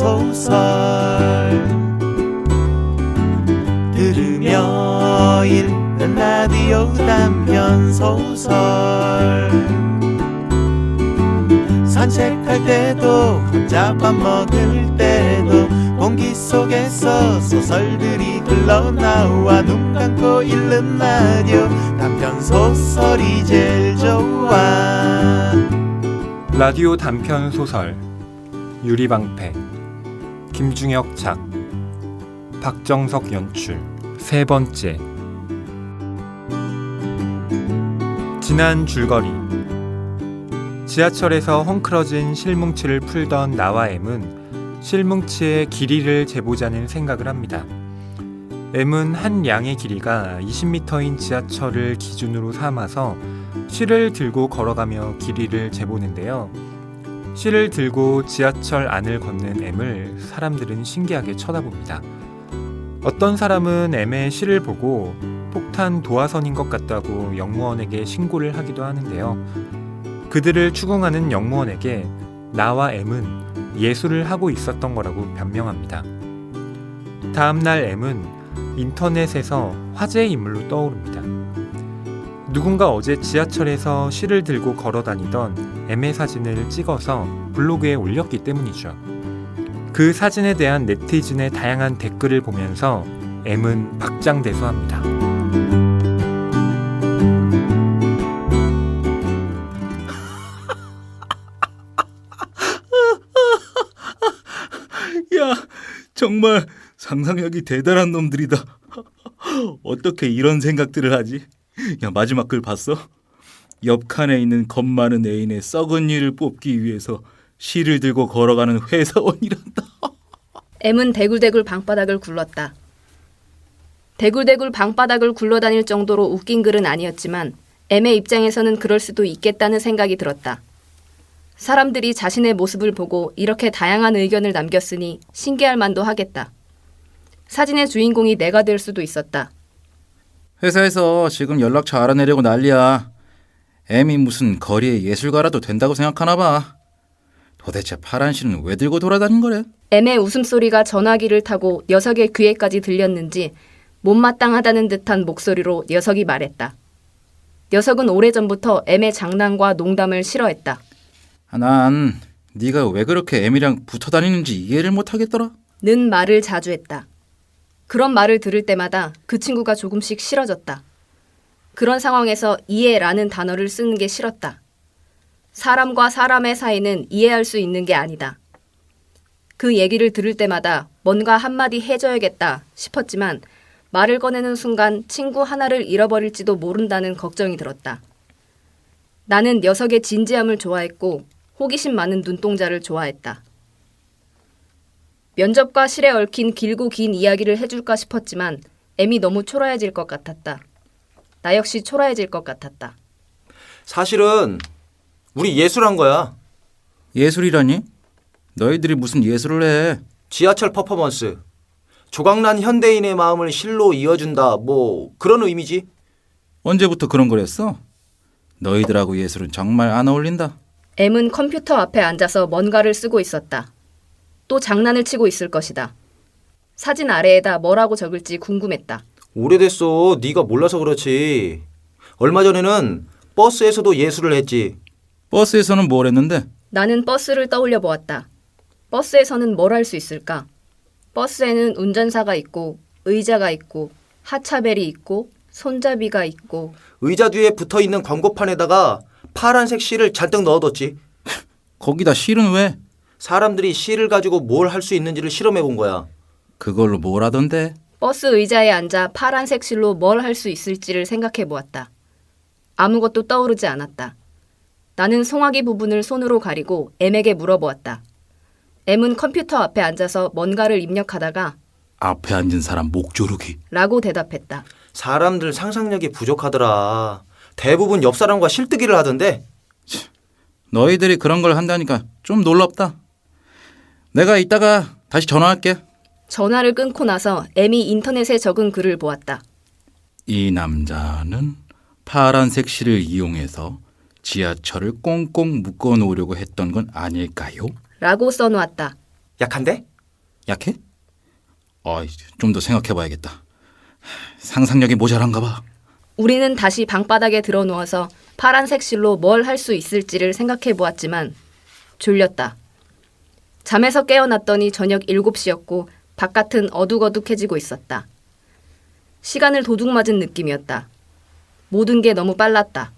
소설 들으며 읽는 라디오 단편 소설 산책할 때도 혼자 밥 먹을 때도 공기 속에서 소설들이 흘러나와 눈 감고 읽는 라디오 단편 소설이 제일 좋아 라디오 단편 소설 유리방패 김중혁 작 박정석 연출 세 번째 지난 줄거리 지하철에서 헝클어진 실뭉치를 풀던 나와 M은 실뭉치의 길이를 재보자는 생각을 합니다. M은 한 양의 길이가 20m인 지하철을 기준으로 삼아서 실을 들고 걸어가며 길이를 재보는데요. 실을 들고 지하철 안을 걷는 M을 사람들은 신기하게 쳐다봅니다. 어떤 사람은 M의 실을 보고 폭탄 도화선인 것 같다고 영무원에게 신고를 하기도 하는데요. 그들을 추궁하는 영무원에게 나와 M은 예술을 하고 있었던 거라고 변명합니다. 다음날 M은 인터넷에서 화제의 인물로 떠오릅니다. 누군가 어제 지하철에서 실을 들고 걸어 다니던 M의 사진을 찍어서 블로그에 올렸기 때문이죠. 그 사진에 대한 네티즌의 다양한 댓글을 보면서 M은 박장대소합니다. 야, 정말 상상력이 대단한 놈들이다. 어떻게 이런 생각들을 하지? 야, 마지막 글 봤어? 옆 칸에 있는 겁 많은 애인의 썩은 일을 뽑기 위해서 실을 들고 걸어가는 회사원이란다. M은 대굴대굴 방바닥을 굴렀다. 대굴대굴 방바닥을 굴러다닐 정도로 웃긴 글은 아니었지만 M의 입장에서는 그럴 수도 있겠다는 생각이 들었다. 사람들이 자신의 모습을 보고 이렇게 다양한 의견을 남겼으니 신기할 만도 하겠다. 사진의 주인공이 내가 될 수도 있었다. 회사에서 지금 연락처 알아내려고 난리야. 애미 무슨 거리의 예술가라도 된다고 생각하나 봐. 도대체 파란 실은 왜 들고 돌아다닌 거래? M의 웃음소리가 전화기를 타고 녀석의 귀에까지 들렸는지 못마땅하다는 듯한 목소리로 녀석이 말했다. 녀석은 오래전부터 M의 장난과 농담을 싫어했다. 아, 난 네가 왜 그렇게 애미랑 붙어 다니는지 이해를 못 하겠더라. 는 말을 자주 했다. 그런 말을 들을 때마다 그 친구가 조금씩 싫어졌다. 그런 상황에서 이해라는 단어를 쓰는 게 싫었다. 사람과 사람의 사이는 이해할 수 있는 게 아니다. 그 얘기를 들을 때마다 뭔가 한마디 해줘야겠다 싶었지만 말을 꺼내는 순간 친구 하나를 잃어버릴지도 모른다는 걱정이 들었다. 나는 녀석의 진지함을 좋아했고 호기심 많은 눈동자를 좋아했다. 면접과 실에 얽힌 길고 긴 이야기를 해줄까 싶었지만 M이 너무 초라해질 것 같았다. 나 역시 초라해질 것 같았다. 사실은 우리 예술한 거야. 예술이라니? 너희들이 무슨 예술을 해? 지하철 퍼포먼스. 조각난 현대인의 마음을 실로 이어준다. 뭐 그런 의미지. 언제부터 그런 걸 했어? 너희들하고 예술은 정말 안 어울린다. M은 컴퓨터 앞에 앉아서 뭔가를 쓰고 있었다. 또 장난을 치고 있을 것이다. 사진 아래에다 뭐라고 적을지 궁금했다. 오래됐어. 네가 몰라서 그렇지. 얼마 전에는 버스에서도 예술을 했지. 버스에서는 뭘 했는데? 나는 버스를 떠올려 보았다. 버스에서는 뭘 할 수 있을까? 버스에는 운전사가 있고, 의자가 있고, 하차벨이 있고, 손잡이가 있고, 의자 뒤에 붙어 있는 광고판에다가 파란색 실을 잔뜩 넣어뒀지. 거기다 실은 왜? 사람들이 실을 가지고 뭘 할 수 있는지를 실험해 본 거야. 그걸로 뭘 하던데? 버스 의자에 앉아 파란색 실로 뭘 할 수 있을지를 생각해 보았다. 아무것도 떠오르지 않았다. 나는 송아기 부분을 손으로 가리고 M에게 물어보았다. M은 컴퓨터 앞에 앉아서 뭔가를 입력하다가 앞에 앉은 사람 목 조르기. 라고 대답했다. 사람들 상상력이 부족하더라. 대부분 옆 사람과 실뜨기를 하던데. 너희들이 그런 걸 한다니까 좀 놀랍다. 내가 이따가 다시 전화할게. 전화를 끊고 나서 M이 인터넷에 적은 글을 보았다. 이 남자는 파란색 실을 이용해서 지하철을 꽁꽁 묶어 놓으려고 했던 건 아닐까요? 라고 써놓았다. 약한데? 약해? 아, 좀 더 생각해 봐야겠다. 상상력이 모자란가 봐. 우리는 다시 방바닥에 들어 누워서 파란색 실로 뭘 할 수 있을지를 생각해 보았지만 졸렸다. 잠에서 깨어났더니 저녁 7시였고 바깥은 어둑어둑해지고 있었다. 시간을 도둑 맞은 느낌이었다. 모든 게 너무 빨랐다.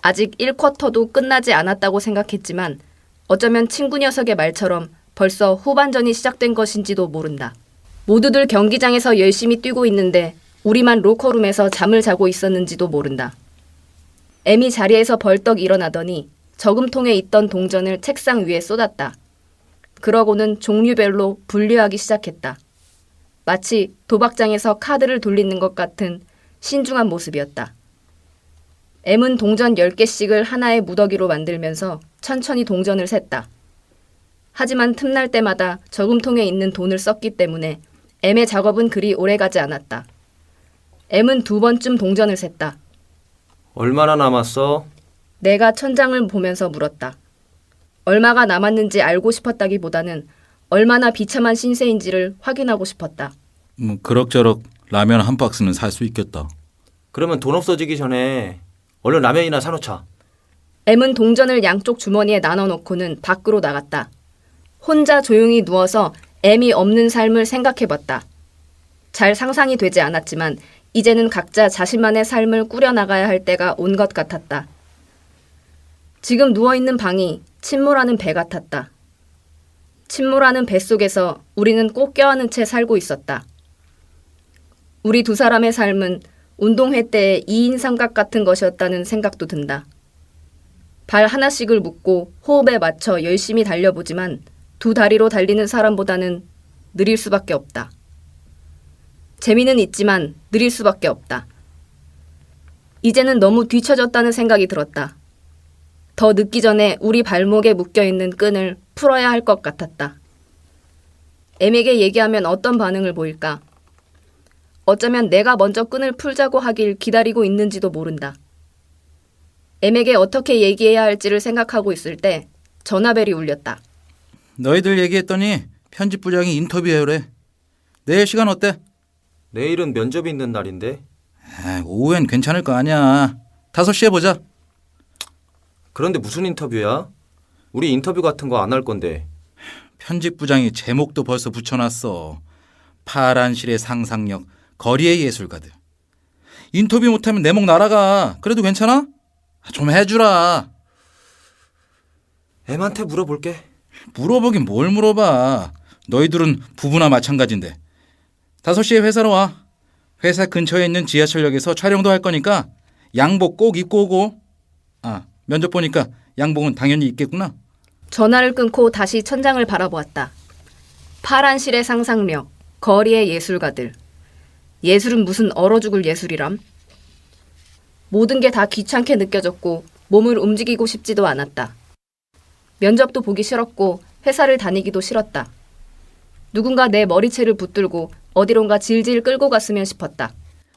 아직 1쿼터도 끝나지 않았다고 생각했지만 어쩌면 친구 녀석의 말처럼 벌써 후반전이 시작된 것인지도 모른다. 모두들 경기장에서 열심히 뛰고 있는데 우리만 로커룸에서 잠을 자고 있었는지도 모른다. 애미 자리에서 벌떡 일어나더니 저금통에 있던 동전을 책상 위에 쏟았다. 그러고는 종류별로 분류하기 시작했다. 마치 도박장에서 카드를 돌리는 것 같은 신중한 모습이었다. M은 동전 10개씩을 하나의 무더기로 만들면서 천천히 동전을 셌다. 하지만 틈날 때마다 저금통에 있는 돈을 썼기 때문에 M의 작업은 그리 오래가지 않았다. M은 두 번쯤 동전을 셌다. 얼마나 남았어? 내가 천장을 보면서 물었다. 얼마가 남았는지 알고 싶었다기보다는 얼마나 비참한 신세인지를 확인하고 싶었다. 뭐 그럭저럭 라면 한 박스는 살 수 있겠다. 그러면 돈 없어지기 전에 얼른 라면이나 사놓자. M은 동전을 양쪽 주머니에 나눠 놓고는 밖으로 나갔다. 혼자 조용히 누워서 M이 없는 삶을 생각해 봤다. 잘 상상이 되지 않았지만 이제는 각자 자신만의 삶을 꾸려나가야 할 때가 온 것 같았다. 지금 누워있는 방이 침몰하는 배 같았다. 침몰하는 배 속에서 우리는 꼭 껴안은 채 살고 있었다. 우리 두 사람의 삶은 운동회 때의 2인 삼각 같은 것이었다는 생각도 든다. 발 하나씩을 묶고 호흡에 맞춰 열심히 달려보지만 두 다리로 달리는 사람보다는 느릴 수밖에 없다. 재미는 있지만 느릴 수밖에 없다. 이제는 너무 뒤처졌다는 생각이 들었다. 더 늦기 전에 우리 발목에 묶여 있는 끈을 풀어야 할 것 같았다. M에게 얘기하면 어떤 반응을 보일까? 어쩌면 내가 먼저 끈을 풀자고 하길 기다리고 있는지도 모른다. M에게 어떻게 얘기해야 할지를 생각하고 있을 때 전화벨이 울렸다. 너희들 얘기했더니 편집 부장이 인터뷰해요래. 내일 시간 어때? 내일은 면접이 있는 날인데. 아, 오후엔 괜찮을 거 아니야. 5시에 보자. 그런데 무슨 인터뷰야? 우리 인터뷰 같은 거 안 할 건데. 편집부장이 제목도 벌써 붙여놨어. 파란 실의 상상력, 거리의 예술가들. 인터뷰 못하면 내 목 날아가. 그래도 괜찮아? 좀 해주라. M한테 물어볼게. 물어보긴 뭘 물어봐. 너희들은 부부나 마찬가지인데. 5시에 회사로 와. 회사 근처에 있는 지하철역에서 촬영도 할 거니까 양복 꼭 입고 오고. 아, 면접 보니까 양복은 당연히 입겠구나. 전화를 끊고 다시 천장을 바라보았다. 파란 실의 상상력, 거리의 예술가들. 예술은 무슨 얼어 죽을 예술이람? 모든 게 다 귀찮게 느껴졌고 몸을 움직이고 싶지도 않았다. 면접도 보기 싫었고 회사를 다니기도 싫었다. 누군가 내 머리채를 붙들고 어디론가 질질 끌고 갔으면 싶었다.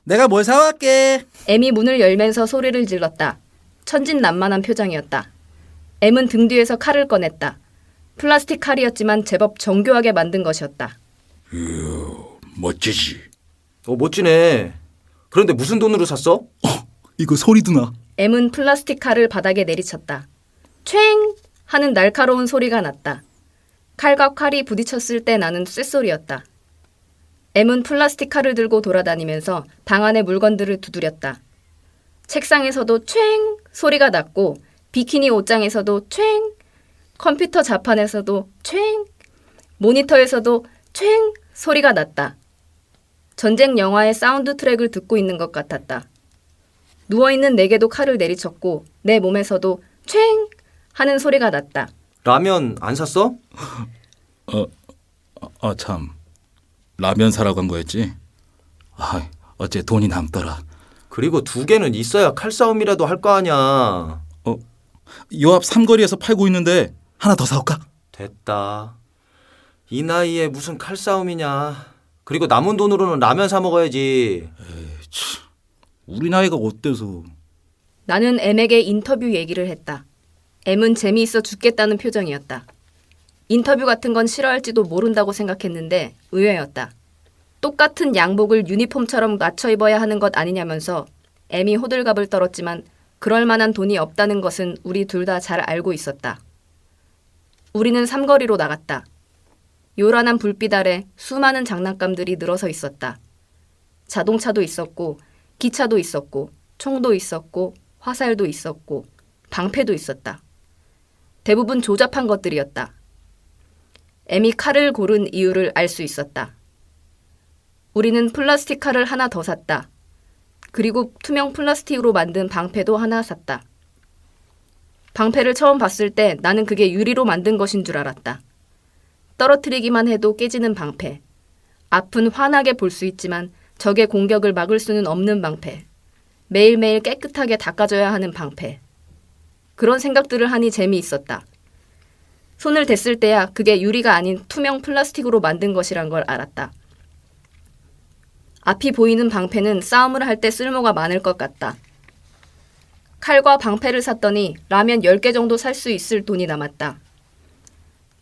내가 뭘 사왔게? M이 문을 열면서 소리를 질렀다. 천진난만한 표정이었다. M은 등 뒤에서 칼을 꺼냈다. 플라스틱 칼이었지만 제법 정교하게 만든 것이었다. 멋지지. 어, 멋지네. 그런데 무슨 돈으로 샀어? 이거 소리도 나. M은 플라스틱 칼을 바닥에 내리쳤다. 촤잉 하는 날카로운 소리가 났다. 칼과 칼이 부딪혔을 때 나는 쇳소리였다. M은 플라스틱 칼을 들고 돌아다니면서 방 안의 물건들을 두드렸다. 책상에서도 촤잉 소리가 났고 비키니 옷장에서도 촤잉 컴퓨터 자판에서도 촤잉 모니터에서도 촤잉 소리가 났다. 전쟁 영화의 사운드 트랙을 듣고 있는 것 같았다. 누워있는 내게도 칼을 내리쳤고 내 몸에서도 촤잉 하는 소리가 났다. 라면 안 샀어? 아, 참. 라면 사라고 한 거였지? 아, 어째 돈이 남더라. 그리고 두 개는 있어야 칼싸움이라도 할 거 아니야. 요앞 삼거리에서 팔고 있는데 하나 더 사올까? 됐다. 이 나이에 무슨 칼싸움이냐. 그리고 남은 돈으로는 라면 사 먹어야지. 우리 나이가 어때서? 나는 M에게 인터뷰 얘기를 했다. M은 재미있어 죽겠다는 표정이었다. 인터뷰 같은 건 싫어할지도 모른다고 생각했는데 의외였다. 똑같은 양복을 유니폼처럼 맞춰 입어야 하는 것 아니냐면서 애미 호들갑을 떨었지만 그럴 만한 돈이 없다는 것은 우리 둘 다 잘 알고 있었다. 우리는 삼거리로 나갔다. 요란한 불빛 아래 수많은 장난감들이 늘어서 있었다. 자동차도 있었고, 기차도 있었고, 총도 있었고, 화살도 있었고, 방패도 있었다. 대부분 조잡한 것들이었다. 애미 칼을 고른 이유를 알 수 있었다. 우리는 플라스틱 칼을 하나 더 샀다. 그리고 투명 플라스틱으로 만든 방패도 하나 샀다. 방패를 처음 봤을 때 나는 그게 유리로 만든 것인 줄 알았다. 떨어뜨리기만 해도 깨지는 방패. 앞은 환하게 볼 수 있지만 적의 공격을 막을 수는 없는 방패. 매일매일 깨끗하게 닦아줘야 하는 방패. 그런 생각들을 하니 재미있었다. 손을 댔을 때야 그게 유리가 아닌 투명 플라스틱으로 만든 것이란 걸 알았다. 앞이 보이는 방패는 싸움을 할 때 쓸모가 많을 것 같다. 칼과 방패를 샀더니 라면 10개 정도 살 수 있을 돈이 남았다.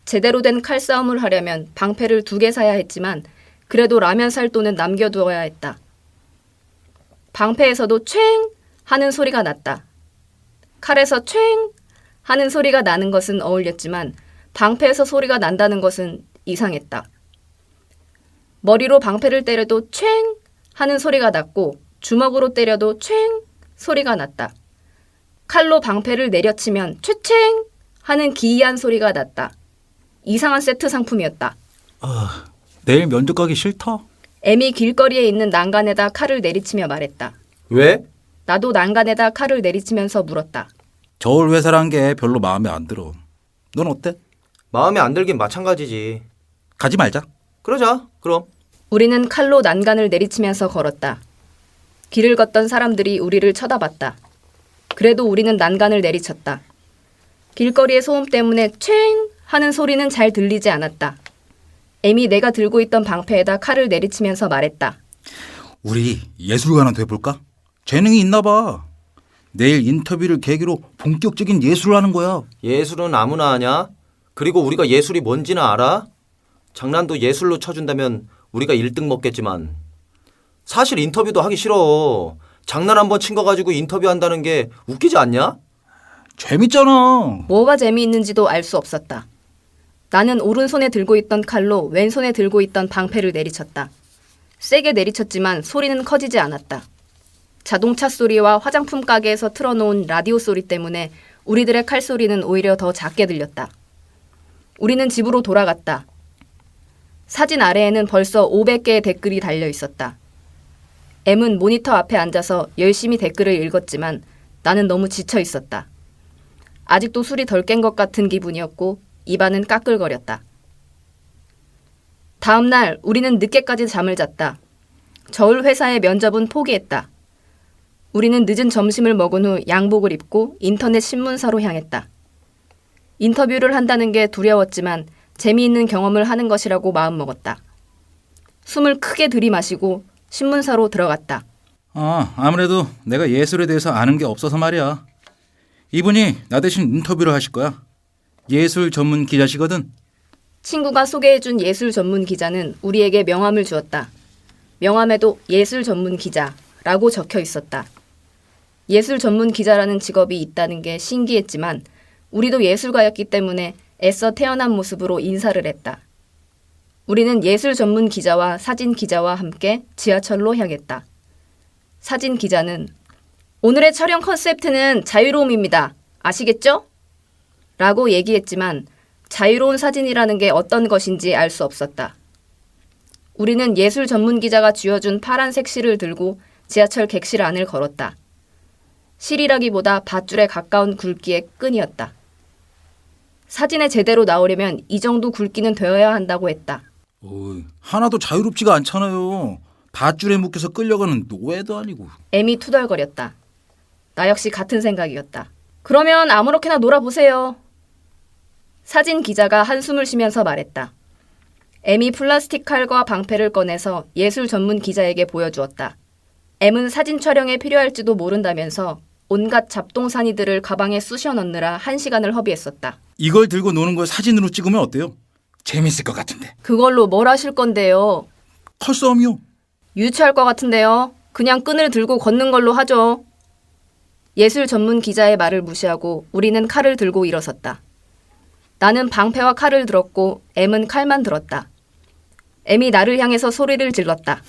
제대로 된 칼싸움을 하려면 방패를 두 개 사야 했지만 그래도 라면 살 돈은 남겨두어야 했다. 방패에서도 촤잉 하는 소리가 났다. 칼에서 촤잉 하는 소리가 나는 것은 어울렸지만 방패에서 소리가 난다는 것은 이상했다. 머리로 방패를 때려도 촤잉 하는 소리가 났고 주먹으로 때려도 촤잉 소리가 났다. 칼로 방패를 내려치면 촤챙 하는 기이한 소리가 났다. 이상한 세트 상품이었다. 내일 면접 가기 싫다. 애미 길거리에 있는 난간에다 칼을 내리치며 말했다. 왜? 나도 난간에다 칼을 내리치면서 물었다. 저울 회사란 게 별로 마음에 안 들어. 넌 어때? 마음에 안 들긴 마찬가지지. 가지 말자. 그러자. 그럼. 우리는 칼로 난간을 내리치면서 걸었다. 길을 걷던 사람들이 우리를 쳐다봤다. 그래도 우리는 난간을 내리쳤다. 길거리의 소음 때문에 촤잉 하는 소리는 잘 들리지 않았다. 애미 내가 들고 있던 방패에다 칼을 내리치면서 말했다. 우리 예술가나 돼볼까? 재능이 있나 봐. 내일 인터뷰를 계기로 본격적인 예술을 하는 거야. 예술은 아무나 하냐? 그리고 우리가 예술이 뭔지는 알아? 장난도 예술로 쳐준다면 우리가 1등 먹겠지만 사실 인터뷰도 하기 싫어. 장난 한 번 친 거 가지고 인터뷰한다는 게 웃기지 않냐? 재밌잖아. 뭐가 재미있는지도 알 수 없었다. 나는 오른손에 들고 있던 칼로 왼손에 들고 있던 방패를 내리쳤다. 세게 내리쳤지만 소리는 커지지 않았다. 자동차 소리와 화장품 가게에서 틀어놓은 라디오 소리 때문에 우리들의 칼소리는 오히려 더 작게 들렸다. 우리는 집으로 돌아갔다. 사진 아래에는 벌써 500개의 댓글이 달려 있었다. M은 모니터 앞에 앉아서 열심히 댓글을 읽었지만 나는 너무 지쳐 있었다. 아직도 술이 덜 깬 것 같은 기분이었고 입안은 까끌거렸다. 다음 날 우리는 늦게까지 잠을 잤다. 저울 회사의 면접은 포기했다. 우리는 늦은 점심을 먹은 후 양복을 입고 인터넷 신문사로 향했다. 인터뷰를 한다는 게 두려웠지만 재미있는 경험을 하는 것이라고 마음먹었다. 숨을 크게 들이마시고 신문사로 들어갔다. 아, 아무래도 내가 예술에 대해서 아는 게 없어서 말이야. 이분이 나 대신 인터뷰를 하실 거야. 예술 전문 기자시거든. 친구가 소개해준 예술 전문 기자는 우리에게 명함을 주었다. 명함에도 예술 전문 기자라고 적혀 있었다. 예술 전문 기자라는 직업이 있다는 게 신기했지만 우리도 예술가였기 때문에 애써 태어난 모습으로 인사를 했다. 우리는 예술 전문 기자와 사진 기자와 함께 지하철로 향했다. 사진 기자는 오늘의 촬영 컨셉트는 자유로움입니다. 아시겠죠? 라고 얘기했지만 자유로운 사진이라는 게 어떤 것인지 알 수 없었다. 우리는 예술 전문 기자가 쥐어준 파란색 실을 들고 지하철 객실 안을 걸었다. 실이라기보다 밧줄에 가까운 굵기의 끈이었다. 사진에 제대로 나오려면 이 정도 굵기는 되어야 한다고 했다. 오, 하나도 자유롭지가 않잖아요. 밧줄에 묶여서 끌려가는 노예도 아니고. 애미 투덜거렸다. 나 역시 같은 생각이었다. 그러면 아무렇게나 놀아보세요. 사진 기자가 한숨을 쉬면서 말했다. M이 플라스틱 칼과 방패를 꺼내서 예술 전문 기자에게 보여주었다. M은 사진 촬영에 필요할지도 모른다면서 온갖 잡동사니들을 가방에 쑤셔 넣느라 한 시간을 허비했었다. 이걸 들고 노는 걸 사진으로 찍으면 어때요? 재밌을 것 같은데. 그걸로 뭘 하실 건데요? 컬싸움이요. 유치할 것 같은데요. 그냥 끈을 들고 걷는 걸로 하죠. 예술 전문 기자의 말을 무시하고 우리는 칼을 들고 일어섰다. 나는 방패와 칼을 들었고 M은 칼만 들었다. M이 나를 향해서 소리를 질렀다.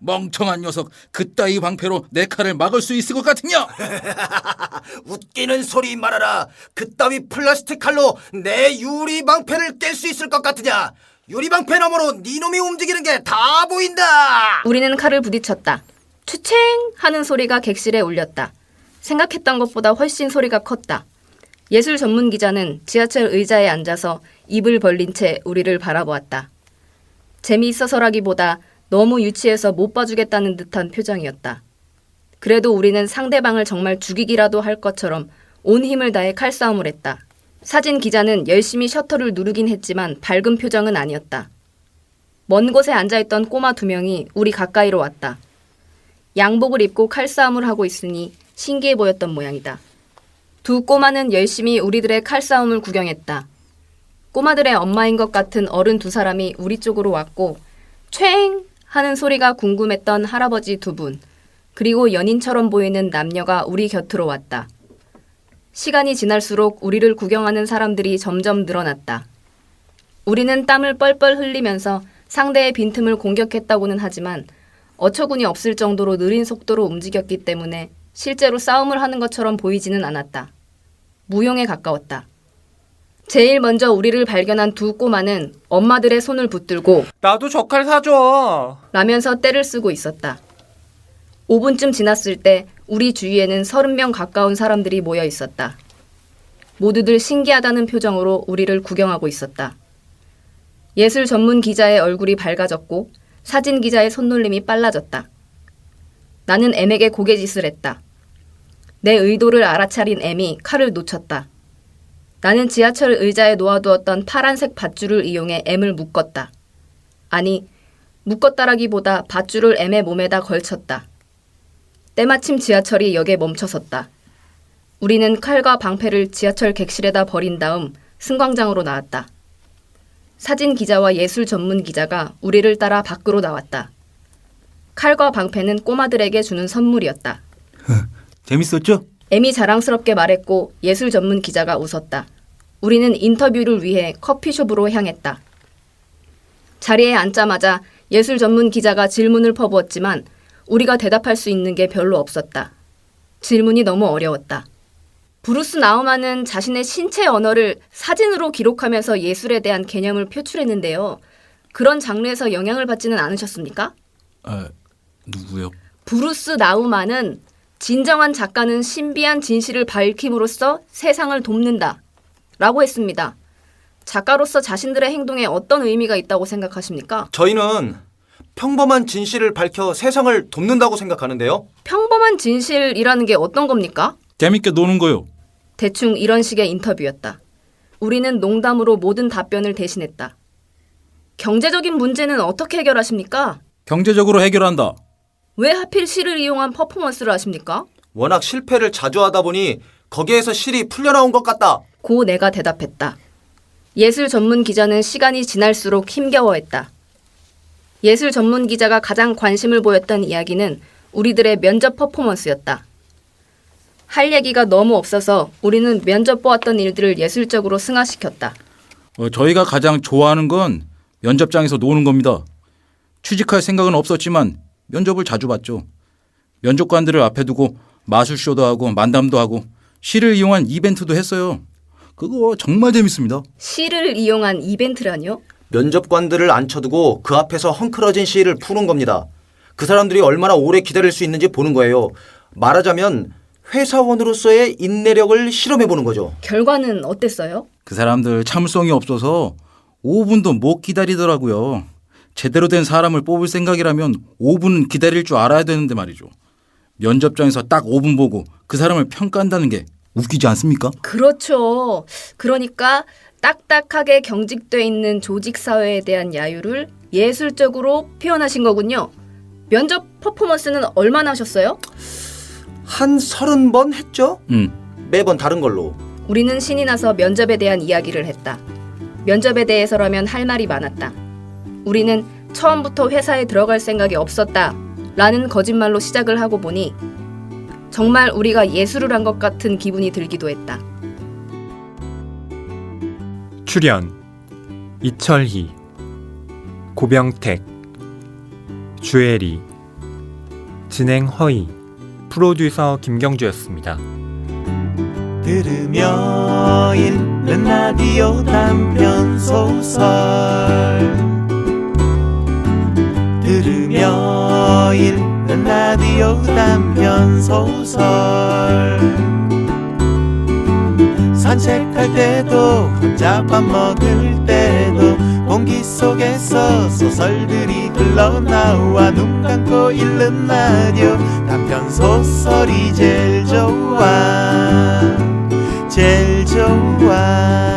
멍청한 녀석. 그따위 방패로 내 칼을 막을 수 있을 것 같으냐? 웃기는 소리 말아라. 그따위 플라스틱 칼로 내 유리 방패를 깰 수 있을 것 같으냐? 유리 방패 너머로 네 놈이 움직이는 게 다 보인다. 우리는 칼을 부딪혔다. 추챙 하는 소리가 객실에 울렸다. 생각했던 것보다 훨씬 소리가 컸다. 예술 전문 기자는 지하철 의자에 앉아서 입을 벌린 채 우리를 바라보았다. 재미있어서라기보다 너무 유치해서 못 봐주겠다는 듯한 표정이었다. 그래도 우리는 상대방을 정말 죽이기라도 할 것처럼 온 힘을 다해 칼싸움을 했다. 사진 기자는 열심히 셔터를 누르긴 했지만 밝은 표정은 아니었다. 먼 곳에 앉아있던 꼬마 두 명이 우리 가까이로 왔다. 양복을 입고 칼싸움을 하고 있으니 신기해 보였던 모양이다. 두 꼬마는 열심히 우리들의 칼싸움을 구경했다. 꼬마들의 엄마인 것 같은 어른 두 사람이 우리 쪽으로 왔고 촤잉 하는 소리가 궁금했던 할아버지 두 분, 그리고 연인처럼 보이는 남녀가 우리 곁으로 왔다. 시간이 지날수록 우리를 구경하는 사람들이 점점 늘어났다. 우리는 땀을 뻘뻘 흘리면서 상대의 빈틈을 공격했다고는 하지만 어처구니 없을 정도로 느린 속도로 움직였기 때문에 실제로 싸움을 하는 것처럼 보이지는 않았다. 무용에 가까웠다. 제일 먼저 우리를 발견한 두 꼬마는 엄마들의 손을 붙들고 나도 저 칼 사줘. 라면서 떼를 쓰고 있었다. 5분쯤 지났을 때 우리 주위에는 30명 가까운 사람들이 모여 있었다. 모두들 신기하다는 표정으로 우리를 구경하고 있었다. 예술 전문 기자의 얼굴이 밝아졌고 사진 기자의 손놀림이 빨라졌다. 나는 M에게 고개짓을 했다. 내 의도를 알아차린 M이 칼을 놓쳤다. 나는 지하철 의자에 놓아두었던 파란색 밧줄을 이용해 M을 묶었다. 아니, 묶었다라기보다 밧줄을 M의 몸에다 걸쳤다. 때마침 지하철이 역에 멈춰섰다. 우리는 칼과 방패를 지하철 객실에다 버린 다음 승광장으로 나왔다. 사진 기자와 예술 전문 기자가 우리를 따라 밖으로 나왔다. 칼과 방패는 꼬마들에게 주는 선물이었다. 재밌었죠? 에미 자랑스럽게 말했고 예술 전문 기자가 웃었다. 우리는 인터뷰를 위해 커피숍으로 향했다. 자리에 앉자마자 예술 전문 기자가 질문을 퍼부었지만 우리가 대답할 수 있는 게 별로 없었다. 질문이 너무 어려웠다. 브루스 나우만은 자신의 신체 언어를 사진으로 기록하면서 예술에 대한 개념을 표출했는데요. 그런 장르에서 영향을 받지는 않으셨습니까? 아, 누구요? 브루스 나우만은 진정한 작가는 신비한 진실을 밝힘으로써 세상을 돕는다. 라고 했습니다. 작가로서 자신들의 행동에 어떤 의미가 있다고 생각하십니까? 저희는 평범한 진실을 밝혀 세상을 돕는다고 생각하는데요. 평범한 진실이라는 게 어떤 겁니까? 재밌게 노는 거요. 대충 이런 식의 인터뷰였다. 우리는 농담으로 모든 답변을 대신했다. 경제적인 문제는 어떻게 해결하십니까? 경제적으로 해결한다. 왜 하필 시를 이용한 퍼포먼스를 하십니까? 워낙 실패를 자주 하다 보니 거기에서 실이 풀려나온 것 같다. 고 내가 대답했다. 예술 전문 기자는 시간이 지날수록 힘겨워했다. 예술 전문 기자가 가장 관심을 보였던 이야기는 우리들의 면접 퍼포먼스였다. 할 얘기가 너무 없어서 우리는 면접 보았던 일들을 예술적으로 승화시켰다. 어, 저희가 가장 좋아하는 건 면접장에서 노는 겁니다. 취직할 생각은 없었지만 면접을 자주 봤죠. 면접관들을 앞에 두고 마술쇼도 하고 만담도 하고 시를 이용한 이벤트도 했어요. 그거 정말 재밌습니다. 시를 이용한 이벤트라뇨? 면접관들을 앉혀두고 그 앞에서 헝클어진 시를 푸는 겁니다. 그 사람들이 얼마나 오래 기다릴 수 있는지 보는 거예요. 말하자면 회사원으로서의 인내력을 실험해 보는 거죠. 결과는 어땠어요? 그 사람들 참을성이 없어서 5분도 못 기다리더라고요. 제대로 된 사람을 뽑을 생각이라면 5분 기다릴 줄 알아야 되는데 말이죠. 면접장에서 딱 5분 보고 그 사람을 평가한다는 게 웃기지 않습니까? 그렇죠. 그러니까 딱딱하게 경직돼 있는 조직 사회에 대한 야유를 예술적으로 표현하신 거군요. 면접 퍼포먼스는 얼마나 하셨어요? 한 서른 번 했죠? 음. 매번 다른 걸로. 우리는 신이 나서 면접에 대한 이야기를 했다. 면접에 대해서라면 할 말이 많았다. 우리는 처음부터 회사에 들어갈 생각이 없었다. 라는 거짓말로 시작을 하고 보니 정말 우리가 예술을 한 것 같은 기분이 들기도 했다. 출연 이철희 고병택 주애리 진행 허희 프로듀서 김경주였습니다. 들으며 읽는 라디오 단편 소설 들으며 읽는 라디오 단편 소설. 산책할 때도 혼자 밥 먹을 때도 공기 속에서 소설들이 흘러나와 눈 감고 읽는 라디오 단편 소설이 제일 좋아. 제일 좋아.